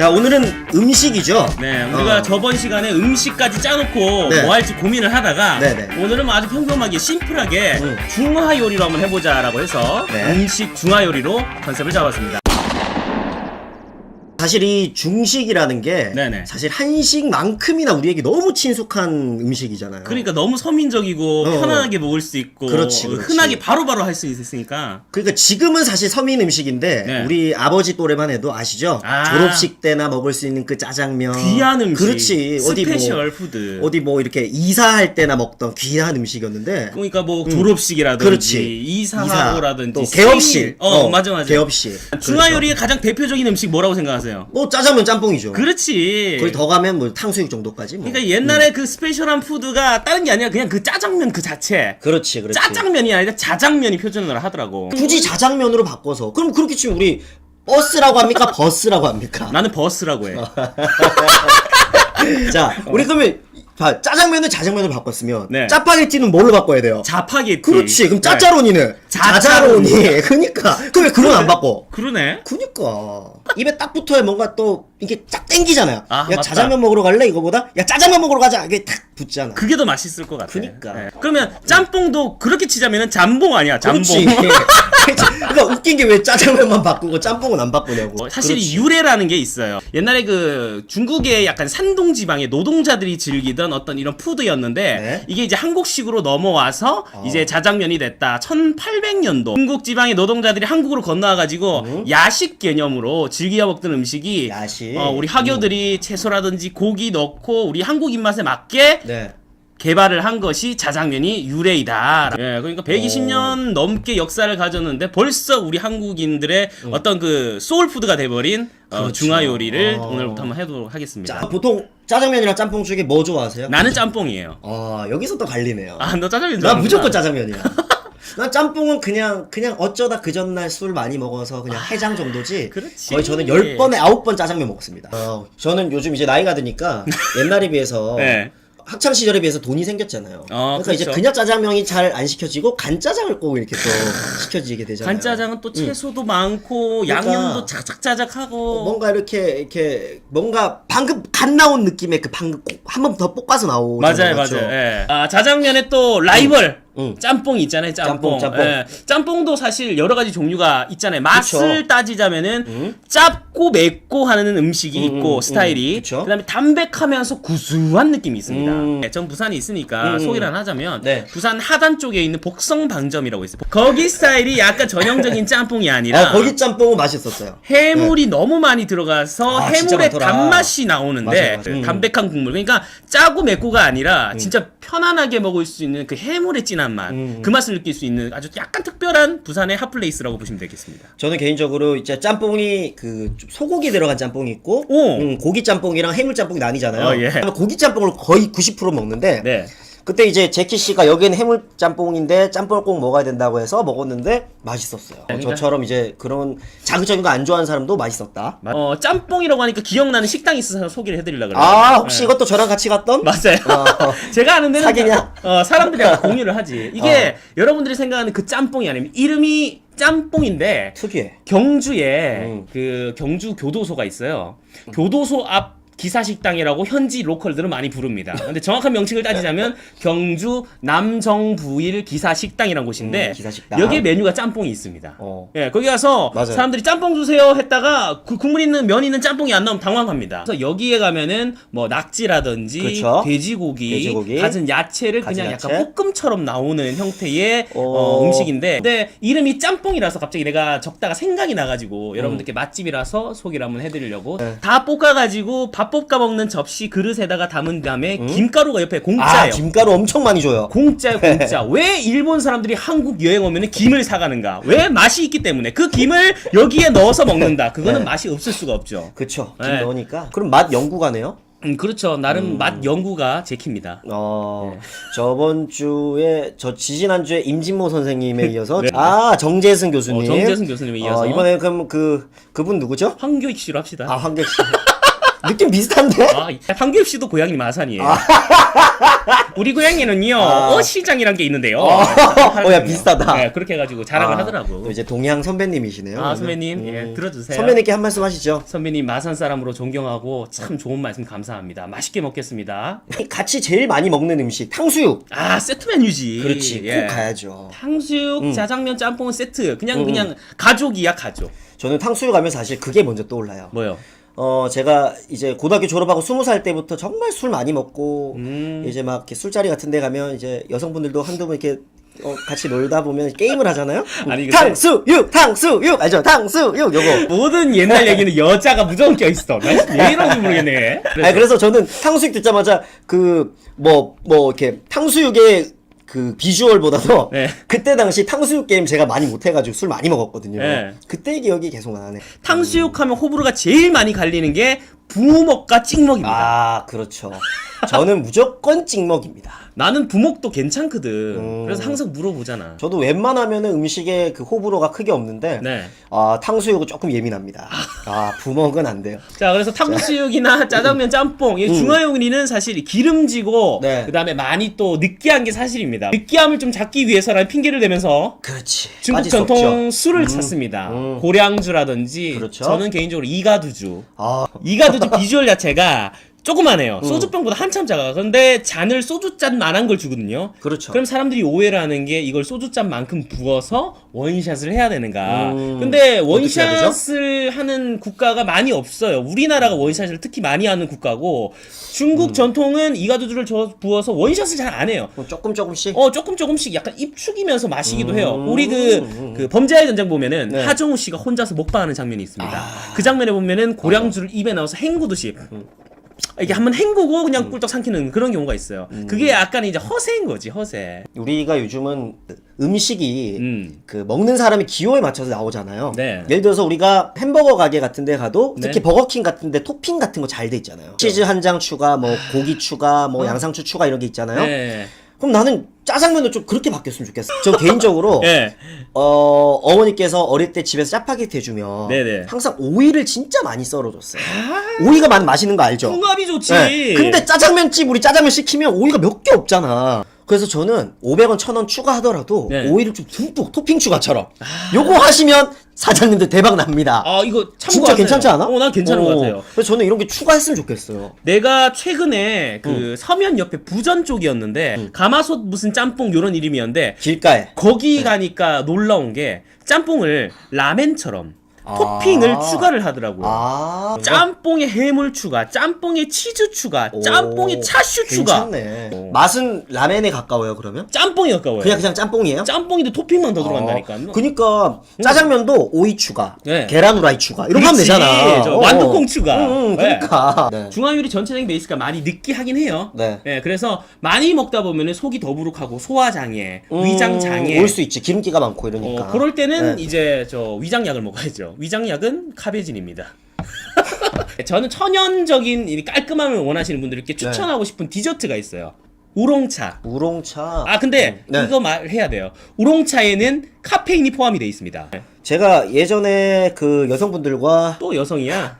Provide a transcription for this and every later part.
자 오늘은 음식이죠. 네, 우리가 어. 저번 시간에 음식까지 짜놓고 네. 뭐 할지 고민을 하다가 네네. 오늘은 뭐 아주 평범하게 심플하게 음. 중화 요리로 한번 해보자라고 해서 네. 음식 중화 요리로 컨셉을 잡았습니다. 사실 이 중식이라는 게 네네. 사실 한식만큼이나 우리에게 너무 친숙한 음식이잖아요. 그러니까 너무 서민적이고 어. 편안하게 먹을 수 있고 그렇지, 그렇지. 흔하게 바로바로 할 수 있으니까 그러니까 지금은 사실 서민 음식인데 네. 우리 아버지 또래만 해도 아시죠? 아. 졸업식 때나 먹을 수 있는 그 짜장면. 귀한 음식, 그렇지. 어디 스페셜 뭐 푸드. 어디 뭐 이렇게 이사할 때나 먹던 귀한 음식이었는데 그러니까 뭐 졸업식이라든지 음. 그렇지. 이사하고라든지 또 개업식. 생일. 어, 맞아 맞아. 개업식. 중화 그렇죠. 요리의 가장 대표적인 음식 뭐라고 생각하세요? 뭐 짜장면 짬뽕이죠. 그렇지. 거의 더 가면 뭐 탕수육 정도까지 뭐. 그러니까 옛날에 그 스페셜한 푸드가 다른 게 아니라 그냥 그 짜장면 그 자체. 그렇지, 그렇지. 짜장면이 아니라 자장면이 표준어를 하더라고. 굳이 자장면으로 바꿔서 그럼 그렇게 치면 우리 버스라고 합니까? 버스라고 합니까? 나는 버스라고 해. 자, 우리 그러면 봐, 짜장면을 자장면으로 바꿨으면 네. 짜파게티는 뭘로 바꿔야 돼요? 자파게티. 그렇지. 그럼 네. 짜짜로니는 자짜로니. 자자로니. 그니까. 그럼 왜 그건 안 바꿔? 그러네. 그니까 입에 딱 붙어야 뭔가 또 이게 쫙 땡기잖아요. 아, 야 맞다. 자장면 먹으러 갈래 이거보다 야 짜장면 먹으러 가자 이게 탁 붙잖아. 그게 더 맛있을 것 같아. 그니까. 그러면 짬뽕도 그렇게 치자면은 잠봉 아니야. 잠봉. 그렇지. 그러니까 웃긴 게 왜 짜장면만 바꾸고 짬뽕은 안 바꾸냐고. 어, 사실 이 그렇지. 유래라는 게 있어요. 옛날에 그 중국의 약간 산동 지방의 노동자들이 즐기던 어떤 이런 푸드였는데 네. 이게 이제 한국식으로 넘어와서 어. 이제 자장면이 됐다. 1800년도 중국 지방의 노동자들이 한국으로 건너와 가지고 야식 개념으로 즐겨 먹던 음식이 음. 야식. 어, 우리 학교들이 채소라든지 고기 넣고 우리 한국 입맛에 맞게 네. 개발을 한 것이 자장면이 유래이다. 예, 그러니까 120년 넘게 역사를 가졌는데 벌써 우리 한국인들의 어떤 그 소울푸드가 돼버린 어, 그렇죠. 중화 요리를 어. 오늘부터 한번 해보도록 하겠습니다. 자, 보통 짜장면이랑 짬뽕 중에 뭐 좋아하세요? 나는 짬뽕이에요. 아 여기서 또 갈리네요. 아, 너 짜장면 나 좋아하는구나. 무조건 짜장면이야. 난 짬뽕은 그냥 그냥 어쩌다 그 전날 술 많이 먹어서 그냥 해장 정도지. 아, 그렇지. 거의 저는 열 번에 아홉 번 짜장면 먹습니다. 어, 저는 요즘 이제 나이가 드니까 옛날에 비해서 네. 학창 시절에 비해서 돈이 생겼잖아요. 어, 그러니까 이제 그렇죠. 그냥 짜장면이 잘 안 시켜지고 간짜장을 꼭 이렇게 또 시켜지게 되잖아요. 간짜장은 또 채소도 많고 그러니까. 양념도 자작자작하고 뭔가 이렇게 이렇게 뭔가 방금 간 나온 느낌의 그 방금 한 번 더 볶아서 나오잖아요. 맞아요? 맞아요. 예. 아, 자장면에 또 라이벌 응. 짬뽕이 있잖아요. 짬뽕. 짬뽕, 짬뽕. 예. 짬뽕도 사실 여러 가지 종류가 있잖아요. 맛을 그쵸. 따지자면은 짭고 맵고 하는 음식이 음, 있고 음, 스타일이 음, 그쵸. 그다음에 담백하면서 구수한 느낌이 있습니다. 음. 예, 전 부산에 있으니까 음, 소개를 하나 하자면 네. 부산 하단 쪽에 있는 복성방점이라고 있어요. 거기 스타일이 약간 전형적인 짬뽕이 아니라 아, 거기 짬뽕은 맛있었어요. 해물이 너무 많이 들어가서 아, 해물의. 단맛이 나오는데 맞아요, 맞아요. 음. 담백한 국물 그러니까 짜고 맵고가 아니라 진짜 편안하게 먹을 수 있는 그 해물의 진한 맛 음. 그 맛을 느낄 수 있는 아주 약간 특별한 부산의 핫플레이스라고 보시면 되겠습니다 저는 개인적으로 이제 짬뽕이 그 소고기 들어간 짬뽕이 있고 오. 음, 고기 짬뽕이랑 해물 짬뽕이 나뉘잖아요. 어, 예. 그러면 고기 짬뽕을 거의 90% 먹는데 네 그때 이제 제키 씨가 여기는 해물 짬뽕인데 짬뽕을 꼭 먹어야 된다고 해서 먹었는데 맛있었어요. 어, 저처럼 이제 그런 자극적인 거 안 좋아하는 사람도 맛있었다. 어, 짬뽕이라고 하니까 기억나는 식당이 있어서 소개를 해드리려고 그래요 아 혹시 네. 이것도 저랑 같이 갔던? 맞아요. 어. 제가 아는 데는 사기냐? 어, 사람들이 약간 공유를 하지. 이게 여러분들이 생각하는 그 짬뽕이 아니면 이름이 짬뽕인데 특이해. 경주에 음. 그 경주 교도소가 있어요. 교도소 앞 기사식당이라고 현지 로컬들은 많이 부릅니다. 근데 정확한 명칭을 따지자면 경주 남정부일 기사식당이라는 곳인데 음, 기사식당. 여기에 메뉴가 짬뽕이 있습니다. 어. 예, 거기 가서 맞아요. 사람들이 짬뽕 주세요 했다가 그 국물 있는 면 있는 짬뽕이 안 나오면 당황합니다. 그래서 여기에 가면은 뭐 낙지라든지 그쵸. 돼지고기, 돼지고기, 가진 야채를 가진 그냥 야채. 약간 볶음처럼 나오는 형태의 오. 어, 음식인데 근데 이름이 짬뽕이라서 갑자기 내가 적다가 생각이 나가지고 여러분들께 맛집이라서 소개를 한번 해드리려고 네. 다 볶아가지고 밥 볶아 먹는 접시 그릇에다가 담은 다음에 김가루가 옆에 아 공짜예요. 김가루 엄청 많이 줘요. 공짜요, 공짜. 왜 일본 사람들이 한국 여행 오면 김을 사가는가? 왜 맛이 있기 때문에 그 김을 여기에 넣어서 먹는다. 그거는 네. 맛이 없을 수가 없죠. 그쵸. 김 네. 넣으니까. 그럼 맛 연구가네요. 음, 그렇죠. 나름 맛 연구가 제 키입니다. 어, 저번 주에, 저 지지난주에 임진모 선생님에 이어서, 네. 아, 정재승 교수님. 어, 정재승 교수님에 이어서. 어, 이번에 그럼 그, 그분 누구죠? 황교익 씨로 합시다. 아, 황객 씨. 느낌 비슷한데? 아, 황교익 씨도 고향이 마산이에요. 우리 고향에는요 아. 어시장이란 게 있는데요. 어, 야, 비슷하다. 네, 그렇게 해가지고 자랑을 아, 하더라고. 또 이제 동양 선배님이시네요. 아. 선배님, 음. 예, 들어주세요. 선배님께 한 말씀 하시죠. 선배님 마산 사람으로 존경하고 참 좋은 말씀 감사합니다. 맛있게 먹겠습니다. 같이 제일 많이 먹는 음식 탕수육. 아 세트 메뉴지. 그렇지, 예. 꼭 가야죠. 탕수육, 음. 짜장면, 짬뽕은 세트. 그냥 그냥 가족이야 가족. 저는 탕수육 하면 사실 그게 먼저 떠올라요. 뭐요? 어, 제가 이제 고등학교 졸업하고 스무 살 때부터 정말 술 많이 먹고, 음. 이제 막 이렇게 술자리 같은 데 가면 이제 여성분들도 한두 분 이렇게 어, 같이 놀다 보면 게임을 하잖아요? 아니, 근데- 탕수육! 탕수육! 알죠? 탕수육! 요거. 모든 옛날 얘기는 여자가 무조건 껴 있어. 난왜 이런지 모르겠네. 그래서 아니, 그래서 저는 탕수육 듣자마자 그, 뭐, 뭐, 이렇게 탕수육의 그 비주얼보다도 네. 그때 당시 탕수육 게임 제가 많이 못해가지고 술 많이 먹었거든요. 네. 그때 기억이 계속 나네. 탕수육 하면 호불호가 제일 많이 갈리는 게 부먹과 찍먹입니다. 아, 그렇죠. 저는 무조건 찍먹입니다. 나는 부먹도 괜찮거든. 음. 그래서 항상 물어보잖아. 저도 웬만하면 음식에 그 호불호가 크게 없는데, 네. 아, 탕수육은 조금 예민합니다. 아, 부먹은 안 돼요. 자, 그래서 탕수육이나 짜장면, 짬뽕, 이 중화요리는 사실 기름지고 음. 네. 그다음에 많이 또 느끼한 게 사실입니다. 느끼함을 좀 잡기 위해서라는 핑계를 대면서 그렇지. 중국 빠질 수 전통 없죠. 술을 찾습니다. 음. 고량주라든지 그렇죠. 저는 개인적으로 이가두주. 아, 이가두주 비주얼 자체가 음. 조그만해요. 소주병보다 한참 작아. 그런데 잔을 소주잔만한 걸 주거든요. 그렇죠. 그럼 사람들이 오해를 하는 게 이걸 소주잔만큼 부어서 원샷을 해야 되는가. 음, 근데 어떻게 해야 되죠? 원샷을 하는 국가가 많이 없어요. 우리나라가 원샷을 특히 많이 하는 국가고 중국 음. 전통은 이가두주를 저- 부어서 원샷을 잘 안 해요. 뭐 조금 조금씩. 어 조금 조금씩 약간 입 축이면서 마시기도 해요. 음, 우리 그, 음. 그 범죄의 전쟁 보면은 네. 하정우 씨가 혼자서 먹방하는 장면이 있습니다. 아. 그 장면에 보면은 고량주를 입에 넣어서 헹구듯이 음. 이게 한번 헹구고 그냥 꿀떡 삼키는 그런 경우가 있어요. 음. 그게 약간 이제 허세인 거지 허세. 우리가 요즘은 음식이 음. 그 먹는 사람의 기호에 맞춰서 나오잖아요. 네. 예를 들어서 우리가 햄버거 가게 같은 데 가도 특히 네. 버거킹 같은 데 토핑 같은 거 잘 돼 있잖아요. 치즈 한 장 추가, 뭐 고기 추가, 뭐 양상추 추가 이런 게 있잖아요. 어. 네. 그럼 나는 짜장면도 좀 그렇게 바뀌었으면 좋겠어. 저 개인적으로 예. 어, 어머니께서 어릴 때 집에서 짜파게티 해주면 네네. 항상 오이를 진짜 많이 썰어줬어요. 오이가 많이 맛있는 거 알죠? 궁합이 좋지. 네. 근데 짜장면집 우리 짜장면 시키면 오이가 몇 개 없잖아. 그래서 저는 500원, 1000원 추가하더라도 네. 아. 오이를 좀 듬뿍 토핑 추가처럼 요거 하시면 사장님들 대박 납니다. 아 이거 참고하세요. 진짜 괜찮지 않아? 어, 난 괜찮은 것 어. 같아요. 그래서 저는 이런 게 추가했으면 좋겠어요. 내가 최근에 그 음. 서면 옆에 부전 쪽이었는데 가마솥 무슨 짬뽕 요런 이름이었는데 길가에. 거기 네. 가니까 놀라운 게 짬뽕을 라멘처럼 아. 토핑을 추가를 하더라고요. 아, 짬뽕에 해물 추가, 짬뽕에 치즈 추가, 짬뽕에 오, 차슈 추가. 괜찮네. 어. 맛은 라멘에 가까워요, 그러면? 짬뽕이 가까워요. 그냥 그냥 짬뽕이에요? 짬뽕인데 토핑만 더 들어간다니까. 어, 그니까 짜장면도 오이 추가, 네. 계란 후라이 추가 이런 거 하면. 되잖아. 저 어. 완두콩 추가. 응, 응, 네. 그러니까. 네. 중화요리 전체적인 베이스가 많이 느끼하긴 해요. 네. 그래서 많이 먹다 보면 속이 더부룩하고 소화 장애, 음, 위장 장애. 올 수 있지. 기름기가 많고 이러니까. 어, 그럴 때는 네. 이제 저 위장약을 먹어야죠. 위장약은 카베진입니다. 저는 천연적인 이 깔끔함을 원하시는 분들께 추천하고 싶은 디저트가 있어요. 우롱차. 우롱차. 아 근데 네. 이거 말해야 돼요. 우롱차에는 카페인이 포함이 돼 있습니다. 제가 예전에 그 여성분들과 또 여성이야.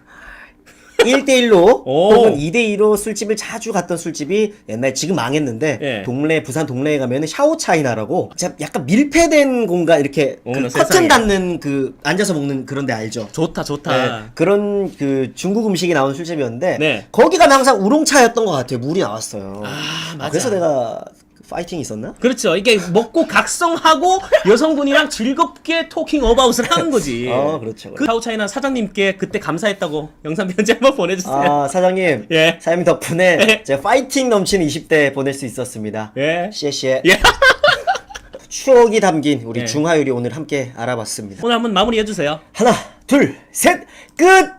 1대1로 오. 혹은 2대2로 술집을 자주 갔던 술집이 옛날 지금 망했는데 예. 동네 부산 동네에 가면은 샤오 차이나라고 진짜 약간 밀폐된 공간 이렇게 그 어머나, 커튼 세상에. 닿는 그 앉아서 먹는 그런 데 알죠? 좋다 좋다. 네, 그런 그 중국 음식이 나오는 술집이었는데 네. 거기 가면 항상 우롱차였던 것 같아요. 물이 나왔어요. 아, 맞아. 그래서 내가 파이팅이 있었나? 그렇죠. 이게 먹고 각성하고 여성분이랑 즐겁게 토킹 어바웃을 하는 거지. 어, 그렇죠. 그 사우차이나 사장님께 그때 감사했다고 영상 편지 한번 보내주세요. 아 사장님, 예. 사장님 덕분에 예. 제가 파이팅 넘치는 20대 보낼 수 있었습니다. 예. 시에시에 예. 추억이 담긴 우리 예. 중화요리 오늘 함께 알아봤습니다. 오늘 한번 마무리해 주세요. 하나, 둘, 셋, 끝!